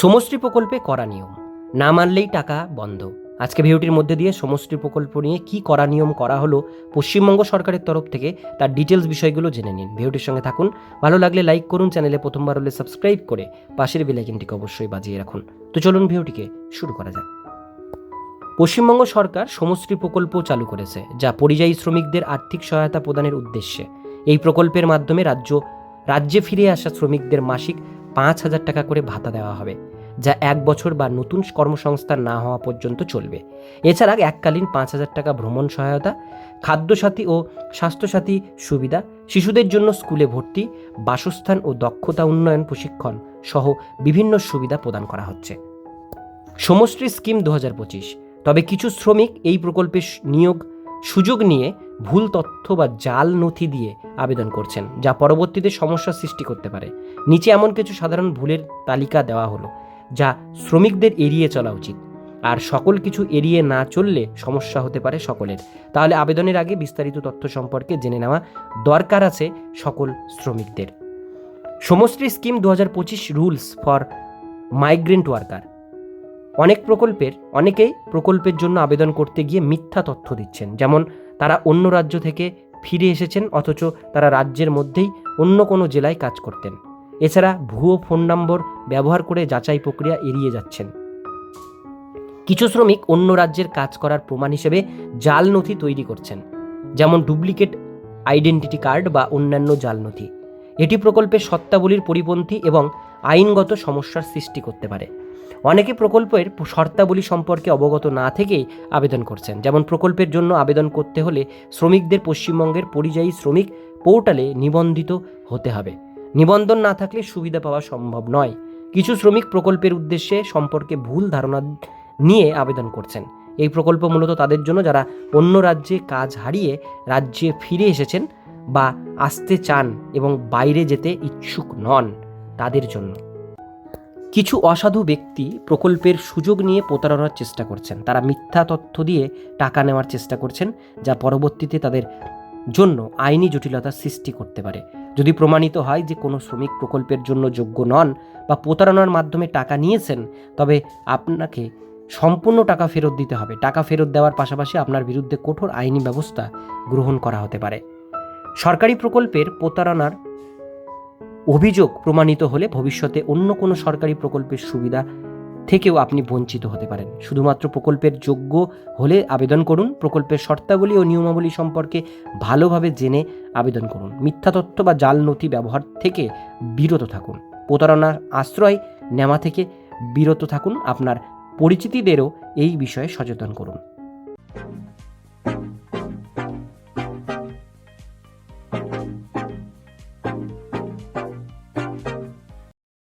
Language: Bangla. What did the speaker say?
সমষ্টি প্রকল্পে করা নিয়ম। না মানলেই টাকা বন্ধ। আজকে ভিডিওটির মধ্যে দিয়ে সমষ্টি প্রকল্প নিয়ে কি করা নিয়ম করা হলো পশ্চিমবঙ্গ সরকারের তরফ থেকে তার ডিটেলস বিষয়গুলো জেনে নিন। ভিডিওটির সঙ্গে থাকুন। ভালো লাগলে লাইক করুন চ্যানেলে প্রথমবার হলে সাবস্ক্রাইব করে পাশের বেলাইকিনটিকে অবশ্যই বাজিয়ে রাখুন। তো চলুন ভিডিওটিকে শুরু করা যাক। পশ্চিমবঙ্গ সরকার সমষ্টি প্রকল্প চালু করেছে, যা পরিযায়ী শ্রমিকদের আর্থিক সহায়তা প্রদানের উদ্দেশ্যে। এই প্রকল্পের মাধ্যমে রাজ্য, রাজ্যে ফিরে আসা শ্রমিকদের মাসিক পাঁচ হাজার টাকা করে ভাতা দেওয়া হবে, যা এক বছর বা নতুন কর্মসংস্থান না হওয়া পর্যন্ত চলবে। এছাড়া এককালীন পাঁচ হাজার টাকা ভ্রমণ সহায়তা, খাদ্যসাথী ও স্বাস্থ্যসাথী সুবিধা, শিশুদের জন্য স্কুলে ভর্তি, বাসস্থান ও দক্ষতা উন্নয়ন প্রশিক্ষণ সহ বিভিন্ন সুবিধা প্রদান করা হচ্ছে। সমষ্টি স্কিম দু হাজার পঁচিশ। তবে কিছু শ্রমিক এই প্রকল্পে নিয়োগ সুযোগ নিয়ে ভুল তথ্য বা জাল নথি দিয়ে আবেদন করছেন, যা পরবর্তীতে সমস্যার সৃষ্টি করতে পারে। নিচে এমন কিছু সাধারণ ভুলের তালিকা দেওয়া হলো, যা শ্রমিকদের এড়িয়ে চলা উচিত। আর সকল কিছু এড়িয়ে না চললে সমস্যা হতে পারে সকলের। তাহলে আবেদনের আগে বিস্তারিত তথ্য সম্পর্কে জেনে নেওয়া দরকার আছে সকল শ্রমিকদের। সমষ্টি স্কিম দু হাজার পঁচিশ রুলস ফর মাইগ্রেন্ট ওয়ার্কার। অনেক প্রকল্পের, অনেকেই প্রকল্পের জন্য আবেদন করতে গিয়ে মিথ্যা তথ্য দিচ্ছেন, যেমন তারা অন্য রাজ্য থেকে ফিরে এসেছেন, অথচ তারা রাজ্যের মধ্যেই অন্য কোনো জেলায় কাজ করতেন। এছাড়া ভুয়ো ফোন নম্বর ব্যবহার করে যাচাই প্রক্রিয়া এড়িয়ে যাচ্ছেন। কিছু শ্রমিক অন্য রাজ্যের কাজ করার প্রমাণ হিসেবে জাল নথি তৈরি করছেন, যেমন ডুপ্লিকেট আইডেন্টিটি কার্ড বা অন্যান্য জাল নথি। এটি প্রকল্পের সত্তাবলীর পরিপন্থী এবং আইনগত সমস্যার সৃষ্টি করতে পারে। অনেকে প্রকল্পের শর্তাবলী সম্পর্কে অবগত না থেকেই আবেদন করছেন। যেমন প্রকল্পের জন্য আবেদন করতে হলে শ্রমিকদের পশ্চিমবঙ্গের পরিযায়ী শ্রমিক পোর্টালে নিবন্ধিত হতে হবে। নিবন্ধন না থাকলে সুবিধা পাওয়া সম্ভব নয়। কিছু শ্রমিক প্রকল্পের উদ্দেশ্যে সম্পর্কে ভুল ধারণা নিয়ে আবেদন করছেন। এই প্রকল্প মূলত তাদের জন্য যারা অন্য রাজ্যে কাজ হারিয়ে রাজ্যে ফিরে এসেছেন বা আসতে চান এবং বাইরে যেতে ইচ্ছুক নন, তাদের জন্য। কিছু অসাধু ব্যক্তি প্রকল্পের সুযোগ নিয়ে প্রতারণার চেষ্টা করছেন। তারা মিথ্যা তথ্য দিয়ে টাকা নেওয়ার চেষ্টা করছেন, যা পরবর্তীতে তাদের জন্য আইনি জটিলতার সৃষ্টি করতে পারে। যদি প্রমাণিত হয় যে কোনো শ্রমিক প্রকল্পের জন্য যোগ্য নন বা প্রতারণার মাধ্যমে টাকা নিয়েছেন, তবে আপনাকে সম্পূর্ণ টাকা ফেরত দিতে হবে। টাকা ফেরত দেওয়ার পাশাপাশি আপনার বিরুদ্ধে কঠোর আইনি ব্যবস্থা গ্রহণ করা হতে পারে। সরকারি প্রকল্পের প্রতারণার অভিযোগ প্রমাণিত হলে ভবিষ্যতে অন্য কোনো সরকারি প্রকল্পের সুবিধা থেকেও আপনি বঞ্চিত হতে পারেন। শুধুমাত্র প্রকল্পের যোগ্য হলে আবেদন করুন, প্রকল্পের শর্তাবলী ও নিয়মাবলী সম্পর্কে ভালোভাবে জেনে আবেদন করুন। মিথ্যা তথ্য বা জাল নথি ব্যবহার থেকে বিরত থাকুন। প্রতারণার আশ্রয় নেওয়া থেকে বিরত থাকুন। আপনার পরিচিতিদেরও এই বিষয়ে সচেতন করুন।